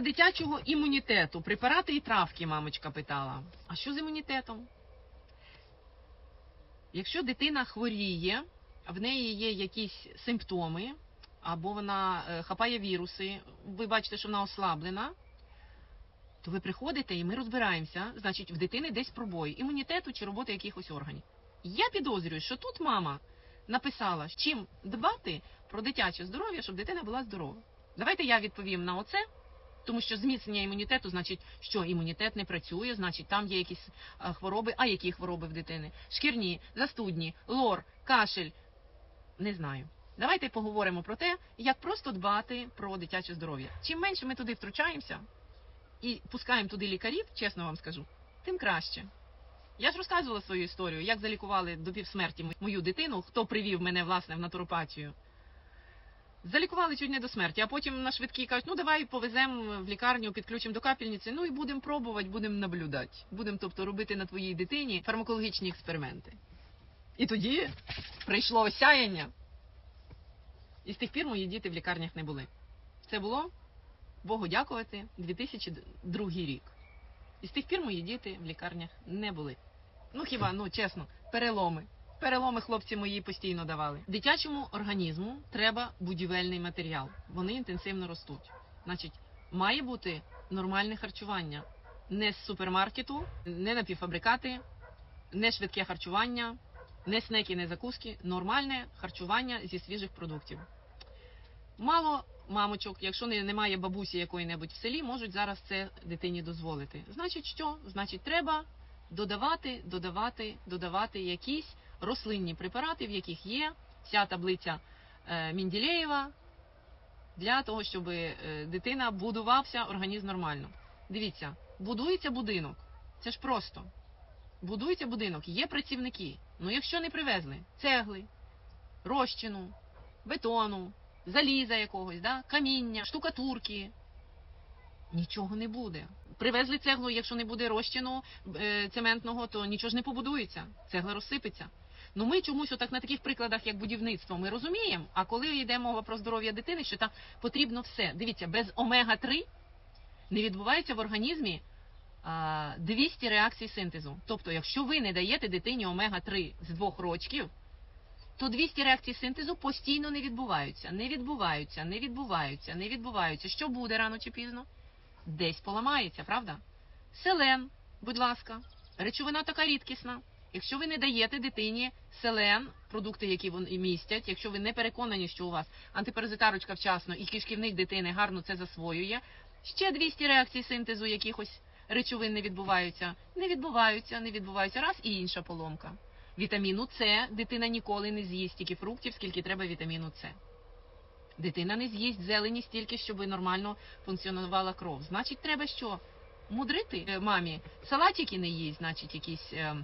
дитячого імунітету. Препарати і травки, мамочка питала. А що з імунітетом? Якщо дитина хворіє, в неї є якісь симптоми, або вона е, хапає віруси, ви бачите, що вона ослаблена, то ви приходите і ми розбираємося, значить, в дитини десь пробої імунітету чи роботи якихось органів. Я підозрюю, що тут мама написала, чим дбати про дитяче здоров'я, щоб дитина була здорова. Давайте я відповім на оце, тому що зміцнення імунітету, значить, що імунітет не працює, значить там є якісь е, хвороби. А які хвороби в дитини? Шкірні, застудні, лор, кашель. Не знаю. Давайте поговоримо про те, як просто дбати про дитяче здоров'я. Чим менше ми туди втручаємося і пускаємо туди лікарів, чесно вам скажу, тим краще. Я ж розказувала свою історію, як залікували до півсмерті мою дитину, хто привів мене власне в натуропатію. Залікували чуть не до смерті, а потім на швидкі кажуть, ну давай повеземо в лікарню, підключимо до капельниці, ну і будемо пробувати, будемо наблюдати. Будемо, тобто, робити на твоїй дитині фармакологічні експерименти. І тоді прийшло осяяння. І з тих пір мої діти в лікарнях не були. Це було, Богу дякувати, 2002 рік. І з тих пір мої діти в лікарнях не були. Ну хіба, ну чесно, переломи. Переломи хлопці мої постійно давали. Дитячому організму треба будівельний матеріал. Вони інтенсивно ростуть. Значить, має бути нормальне харчування. Не з супермаркету, не напівфабрикати, не швидке харчування, не снеки, не закуски. Нормальне харчування зі свіжих продуктів. Мало мамочок, якщо не, немає бабусі якої-небудь в селі, можуть зараз це дитині дозволити. Значить, що? Значить, треба додавати, додавати, додавати якісь рослинні препарати, в яких є вся таблиця е, Мінділеєва для того, щоб е, дитина будувався організм нормально. Дивіться, будується будинок. Це ж просто. Будується будинок, є працівники. Ну якщо не привезли цегли, розчину, бетону, заліза якогось, да? каміння, штукатурки. Нічого не буде. Привезли цеглу, якщо не буде розчину е, цементного, то нічого ж не побудується. Цегла розсипеться. Ну ми чомусь отак на таких прикладах, як будівництво, ми розуміємо. А коли йде мова про здоров'я дитини, що там потрібно все. Дивіться, без омега 3 не відбувається в організмі 200 реакцій синтезу. Тобто, якщо ви не даєте дитині омега 3 з двох рочків, то 200 реакцій синтезу постійно не відбуваються, не відбуваються, не відбуваються, не відбуваються. Що буде рано чи пізно? Десь поламається, правда? Селен, будь ласка, речовина така рідкісна. Якщо ви не даєте дитині селен, продукти, які вони містять, якщо ви не переконані, що у вас антипаразитарочка вчасно і кишківник дитини гарно це засвоює, ще 200 реакцій синтезу якихось речовин не відбуваються. Не відбуваються, не відбуваються. Раз і інша поломка. Вітаміну С дитина ніколи не з'їсть стільки фруктів, скільки треба вітаміну С. Дитина не з'їсть зелені стільки, щоб нормально функціонувала кров. Значить, треба що? Мудрити е, мамі. Салатики не їсть, значить, якісь е,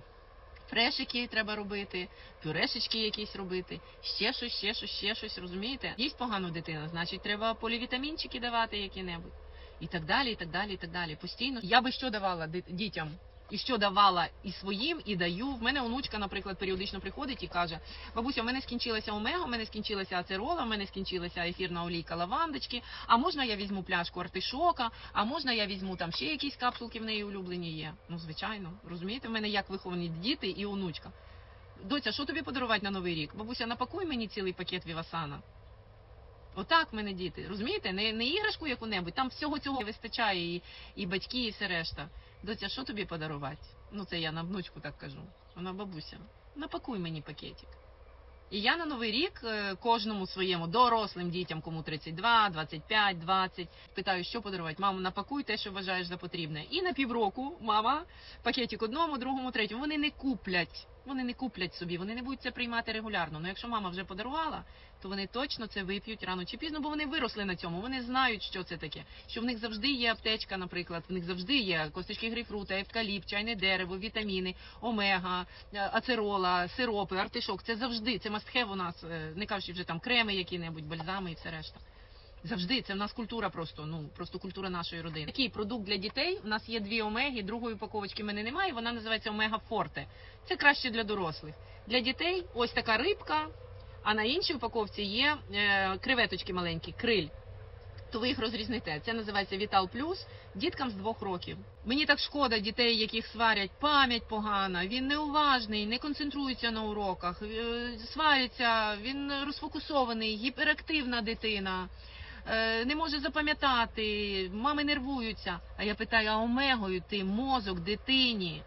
фрешики треба робити, пюрешечки якісь робити, ще щось, ще щось, ще щось, розумієте? Їсть погано дитина, значить, треба полівітамінчики давати які-небудь. І так далі, і так далі, і так далі. Постійно. Я би що давала дітям? І що давала і своїм, і даю. В мене онучка, наприклад, періодично приходить і каже: бабуся, в мене скінчилася омега, в мене скінчилася ацерола, в мене скінчилася ефірна олійка лавандочки. А можна я візьму пляшку артишока, а можна я візьму там ще якісь капсулки в неї улюблені є. Ну, звичайно, розумієте, в мене як виховані діти і онучка. Доця, що тобі подарувати на новий рік? Бабуся, напакуй мені цілий пакет Вівасана. Отак мене діти, розумієте? Не, не іграшку яку-небудь, там всього цього вистачає, і, і батьки, і все решта. Доця, що тобі подарувати? Ну, це я на внучку так кажу. Вона бабуся, напакуй мені пакетик. І я на новий рік е, кожному своєму дорослим дітям, кому 32, 25, 20, питаю, що подарувати. Мамо, напакуй те, що вважаєш за потрібне. І на півроку мама пакетик одному, другому, третьому. Вони не куплять. Вони не куплять собі, вони не будуть це приймати регулярно. Ну якщо мама вже подарувала, то вони точно це вип'ють рано чи пізно, бо вони виросли на цьому. Вони знають, що це таке. Що в них завжди є аптечка, наприклад, в них завжди є косточки грейпфрута, евкаліпт, чайне дерево, вітаміни, омега, е, ацерола, сиропи, артишок. Це завжди, це мастхев у нас, е, не кажучи вже там креми, які-небудь, бальзами і все решта. Завжди це в нас культура просто, ну просто культура нашої родини. Такий продукт для дітей. У нас є дві омеги, другої упаковочки мене немає. Вона називається Омега Форте. Це краще для дорослих. Для дітей ось така рибка. А на іншій упаковці є е, креветочки маленькі, криль. то ви їх розрізните. Це називається Вітал Плюс діткам з двох років. Мені так шкода дітей, яких сварять, пам'ять погана, він неуважний, не концентрується на уроках, е, свариться, він розфокусований, гіперактивна дитина. Е, Не може запам'ятати, мами нервуються. А я питаю, а омегою ти мозок дитині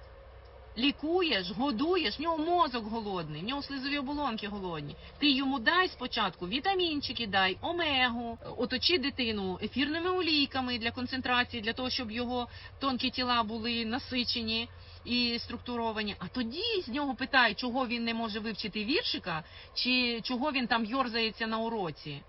лікуєш, годуєш, в нього мозок голодний, в нього слизові оболонки голодні. Ти йому дай спочатку вітамінчики, дай омегу, оточи дитину ефірними олійками для концентрації, для того, щоб його тонкі тіла були насичені і структуровані. А тоді з нього питай, чого він не може вивчити віршика, чи чого він там йорзається на уроці.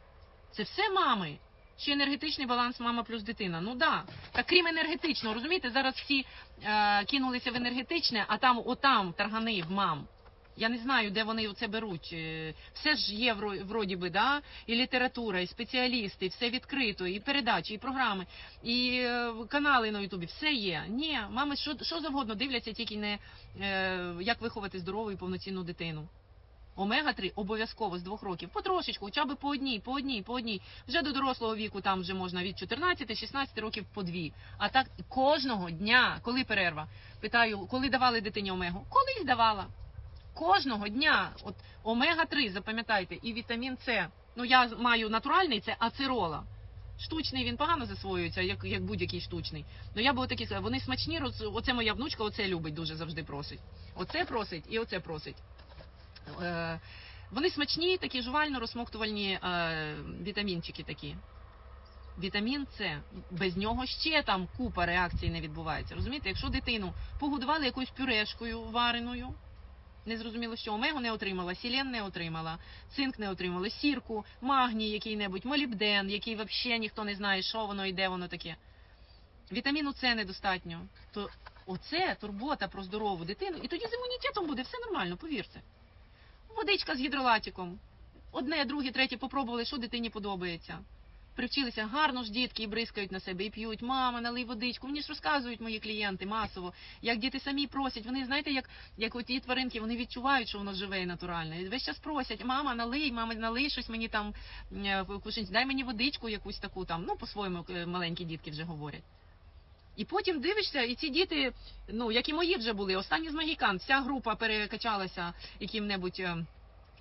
Це все мами. Ще енергетичний баланс мама плюс дитина. Ну да. Так крім енергетичного, розумієте, зараз всі е, кинулися в енергетичне, а там отам таргани в мам. Я не знаю, де вони це беруть. Е, Все ж є вро- вроді би, да? і література, і спеціалісти, все відкрито, і передачі, і програми, і е, канали на Ютубі. Все є. Ні, мами що, що завгодно дивляться, тільки не е, як виховати здорову і повноцінну дитину. Омега-3 обов'язково з двох років. Потрошечку, хоча б по одній, по одній, по одній. Вже до дорослого віку там вже можна від 14-16 років по дві. А так кожного дня, коли перерва, питаю, коли давали дитині омегу? Колись давала. Кожного дня. От омега-3, запам'ятайте, і вітамін С. Ну я маю натуральний, це ацерола. Штучний він погано засвоюється, як, як будь-який штучний. Ну я би отакі сказала, вони смачні, оце моя внучка, оце любить дуже завжди просить. Оце просить і оце просить. Е, Вони смачні, такі жувально розсмоктувальні е, вітамінчики такі. Вітамін С. Без нього ще там купа реакцій не відбувається. Розумієте, якщо дитину погодували якоюсь пюрешкою вареною, не зрозуміло, що омегу не отримала, сілен не отримала, цинк не отримала, сірку, магній який-небудь, молібден, який взагалі ніхто не знає, що воно і де воно таке. Вітаміну С недостатньо. То оце турбота про здорову дитину, і тоді з імунітетом буде все нормально, повірте. Водичка з гідролатиком. Одне, друге, третє попробували, що дитині подобається. Привчилися гарно ж дітки і бризкають на себе, і п'ють. Мама, налий водичку. Мені ж розказують мої клієнти масово, як діти самі просять. Вони знаєте, як, як от ті тваринки, вони відчувають, що воно живе і натуральне. І весь час просять, мама, налий, мама, налий щось мені там е, в кушинці, дай мені водичку якусь таку там. Ну, по-своєму е, маленькі дітки вже говорять. І потім дивишся, і ці діти, ну як і мої вже були, останні з магікан, вся група перекачалася яким-небудь. е,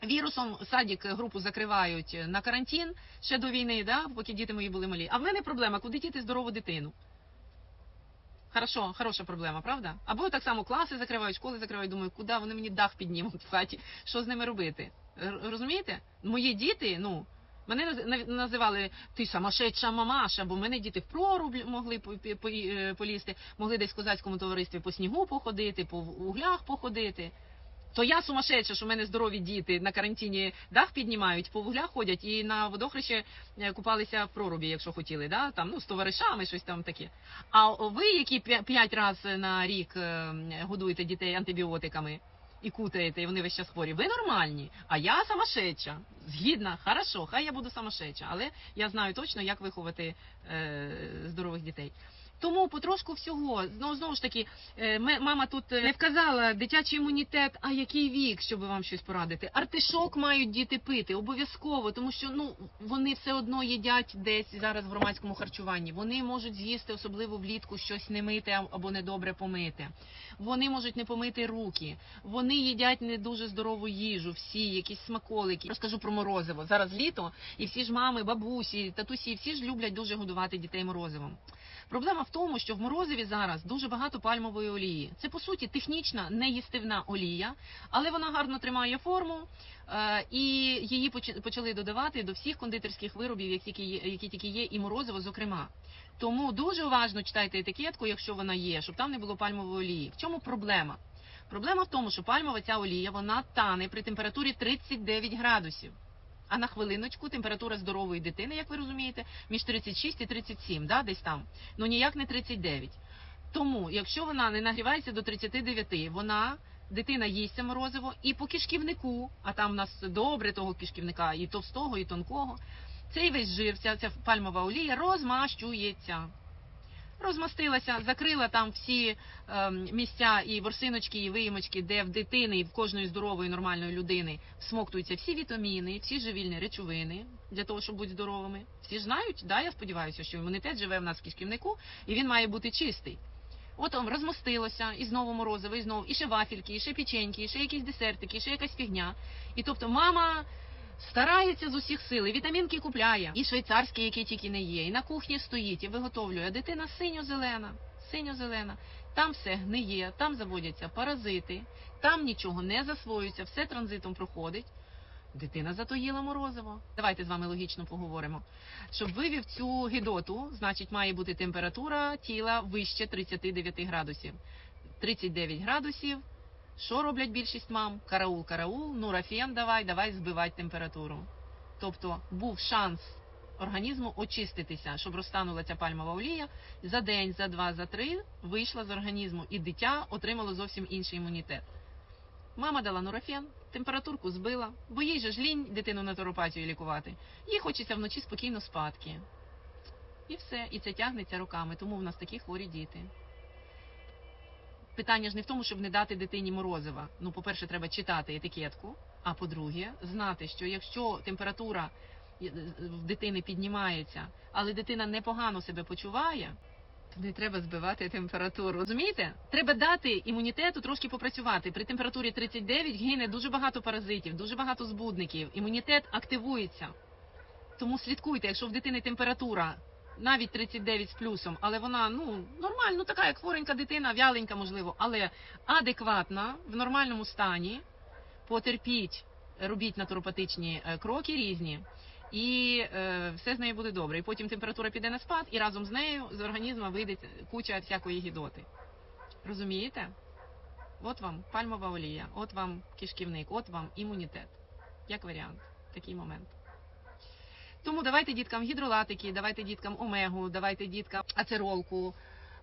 Вірусом садик е, групу закривають на карантин ще до війни, да, поки діти мої були малі. А в мене проблема, куди діти здорову дитину. Хорошо, хороша проблема, правда? Або так само класи закривають, школи закривають. Думаю, куди вони мені дах піднімуть в хаті? Що з ними робити? Розумієте? Мої діти, ну. Мене наз- називали ти самошедша мамаша, бо мене діти в проруб могли е, полізти, могли десь в козацькому товаристві по снігу походити, по углях походити. То я сумасшедша, що в мене здорові діти на карантині дах піднімають, по вуглях ходять і на водохрещі е, купалися в прорубі, якщо хотіли, да? там, ну, з товаришами, щось там таке. А ви, які п'я- п'ять разів на рік е, годуєте дітей антибіотиками і кутаєте, і вони весь час хворі, ви нормальні, а я самошеча. Згідна, хорошо, хай я буду самошеча, але я знаю точно, як виховати е, здорових дітей. Тому потрошку всього, ну знову ж таки, е, мама тут е, не вказала дитячий імунітет, а який вік, щоб вам щось порадити. Артишок мають діти пити обов'язково, тому що ну вони все одно їдять десь зараз в громадському харчуванні. Вони можуть з'їсти, особливо влітку, щось не мити або недобре помити. Вони можуть не помити руки. Вони їдять не дуже здорову їжу, всі якісь смаколики. Розкажу про морозиво. Зараз літо, і всі ж мами, бабусі, татусі, всі ж люблять дуже годувати дітей морозивом. Проблема в тому, що в морозиві зараз дуже багато пальмової олії. Це по суті технічна неїстивна олія, але вона гарно тримає форму, е, і її почали додавати до всіх кондитерських виробів, які тільки є, які тільки є, і морозиво, зокрема. Тому дуже уважно читайте етикетку, якщо вона є, щоб там не було пальмової олії. В чому проблема? Проблема в тому, що пальмова ця олія вона тане при температурі 39 градусів. А на хвилиночку температура здорової дитини, як ви розумієте, між 36 і 37, да, десь там. Ну ніяк не 39. Тому, якщо вона не нагрівається до 39, вона дитина їсть морозиво і по кишківнику, а там у нас добре того кишківника, і товстого, і тонкого, цей весь жир, ця, ця пальмова олія розмащується. Розмастилася, закрила там всі ем, місця і ворсиночки, і виїмочки, де в дитини і в кожної здорової нормальної людини всмоктуються всі вітаміни, всі живільні речовини для того, щоб бути здоровими. Всі ж знають, да, я сподіваюся, що імунітет живе в нас в кишківнику, і він має бути чистий. От он розмостилося, і знову морозиво, і знову, і ще вафельки, і ще печеньки, і ще якісь десертики, і ще якась фігня. І тобто мама старається з усіх сил, і вітамінки купляє, і швейцарські, які тільки не є, і на кухні стоїть, і виготовлює. Дитина синьо-зелена, синьо-зелена. Там все гниє, там заводяться паразити, там нічого не засвоюється, все транзитом проходить. Дитина зато їла морозиво. Давайте з вами логічно поговоримо. Щоб вивів цю гидоту, значить, має бути температура тіла вище 39 градусів. 39 градусів. Що роблять більшість мам? Караул, караул, нурафен давай, давай збивати температуру. Тобто був шанс організму очиститися, щоб розтанула ця пальмова олія. За день, за два, за три вийшла з організму, і дитя отримало зовсім інший імунітет. Мама дала нурофен, температурку збила, бо їй же ж лінь дитину натуропатію лікувати. Їй хочеться вночі спокійно спадки. І все, і це тягнеться роками, тому в нас такі хворі діти. Питання ж не в тому, щоб не дати дитині морозива. Ну, по-перше, треба читати етикетку, а по-друге, знати, що якщо температура е, в дитини піднімається, але дитина непогано себе почуває, то не треба збивати температуру. Розумієте? Треба дати імунітету трошки попрацювати. При температурі 39 гине дуже багато паразитів, дуже багато збудників. Імунітет активується. Тому слідкуйте, якщо в дитини температура навіть 39 з плюсом, але вона ну нормально, така як хворенька дитина, вяленька, можливо, але адекватна в нормальному стані. Потерпіть, робіть натуропатичні е, кроки різні, і е, все з нею буде добре. І потім температура піде на спад, і разом з нею з організму вийде куча всякої гідоти. Розумієте? От вам пальмова олія, от вам кишківник, от вам імунітет. Як варіант, такий момент. Тому давайте діткам гідролатики, давайте діткам омегу, давайте діткам ацеролку.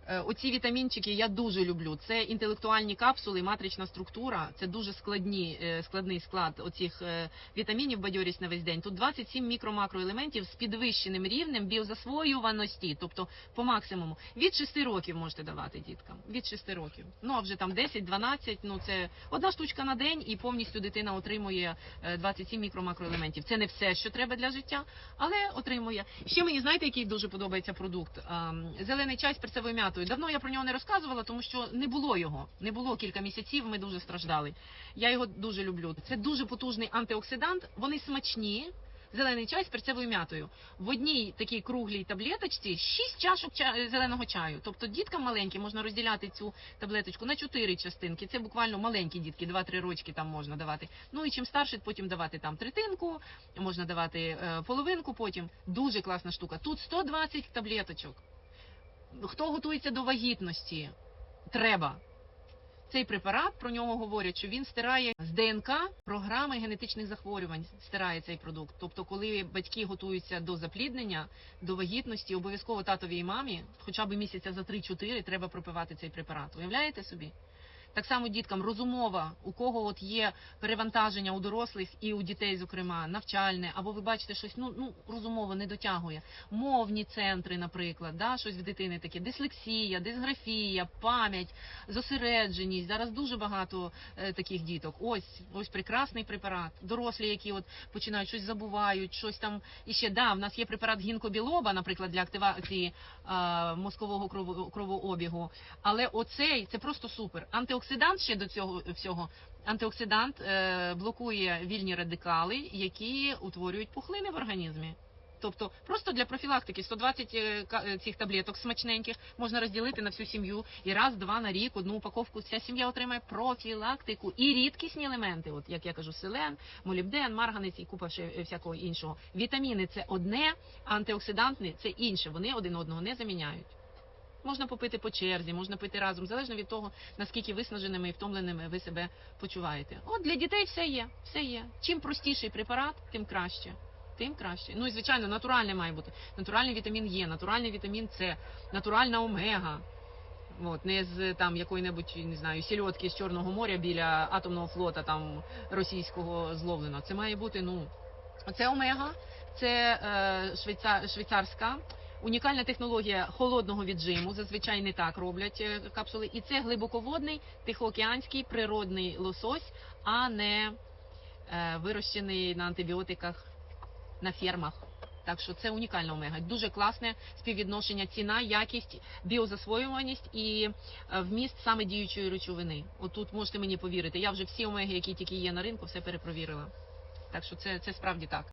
Е, Оці вітамінчики я дуже люблю. Це інтелектуальні капсули, матрична структура. Це дуже складні, е, складний склад оцих е, вітамінів бадьорість на весь день. Тут 27 мікро-макроелементів з підвищеним рівнем біозасвоюваності, тобто по максимуму. Від 6 років можете давати діткам. Від 6 років. Ну а вже там 10-12, ну це одна штучка на день, і повністю дитина отримує е, 27 мікро-макроелементів. Це не все, що треба для життя, але отримує. Ще мені знаєте, який дуже подобається продукт? Зелений чай з перцевою м'ятою. Давно я про нього не розказувала, тому що не було його. Не було кілька місяців. Ми дуже страждали. Я його дуже люблю. Це дуже потужний антиоксидант. Вони смачні. Зелений чай з перцевою м'ятою. В одній такій круглій таблеточці 6 чашок ча- зеленого чаю. Тобто діткам маленьким можна розділяти цю таблеточку на 4 частинки. Це буквально маленькі дітки, 2-3 рочки там можна давати. Ну і чим старше, потім давати там третинку, можна давати е, половинку потім. Дуже класна штука. Тут 120 таблеточок. Хто готується до вагітності? Треба. Цей препарат про нього говорять, що він стирає з ДНК програми генетичних захворювань. Стирає цей продукт. Тобто, коли батьки готуються до запліднення, до вагітності, обов'язково татовій і мамі, хоча б місяця за 3-4 треба пропивати цей препарат. Уявляєте собі? Так само діткам розумова, у кого от є перевантаження у дорослих і у дітей, зокрема, навчальне, або ви бачите щось, ну ну розумово не дотягує. Мовні центри, наприклад, да, щось в дитини таке, дислексія, дисграфія, пам'ять, зосередженість. Зараз дуже багато е, таких діток. Ось ось прекрасний препарат. Дорослі, які от починають щось забувають, щось там і ще да, в нас є препарат гінкобілоба, наприклад, для активації е, мозкового крово- кровообігу. Але оцей це просто супер. Антиоксидант ще до цього всього. Антиоксидант е, блокує вільні радикали, які утворюють пухлини в організмі. Тобто просто для профілактики 120 е, е, цих таблеток смачненьких можна розділити на всю сім'ю і раз-два на рік одну упаковку. Вся сім'я отримає профілактику і рідкісні елементи, от як я кажу, селен, молібден, марганець і купа ще е, всякого іншого. Вітаміни це одне, а антиоксидантні це інше. Вони один одного не заміняють. Можна попити по черзі, можна пити разом, залежно від того, наскільки виснаженими і втомленими ви себе почуваєте. От для дітей все є, все є. Чим простіший препарат, тим краще. Тим краще. Ну і звичайно, натуральне має бути. Натуральний вітамін Є, натуральний вітамін С, натуральна омега. От, не з там якої-небудь, не знаю, сільотки з Чорного моря біля атомного флота там російського зловлено. Це має бути, ну, це омега, це е, швейцар, швейцарська Унікальна технологія холодного віджиму. Зазвичай не так роблять е, капсули. І це глибоководний тихоокеанський природний лосось, а не е, вирощений на антибіотиках на фермах. Так що це унікальна омега. Дуже класне співвідношення ціна, якість, біозасвоюваність і е, вміст саме діючої речовини. Отут можете мені повірити. Я вже всі омеги, які тільки є на ринку, все перепровірила. Так що це, це справді так.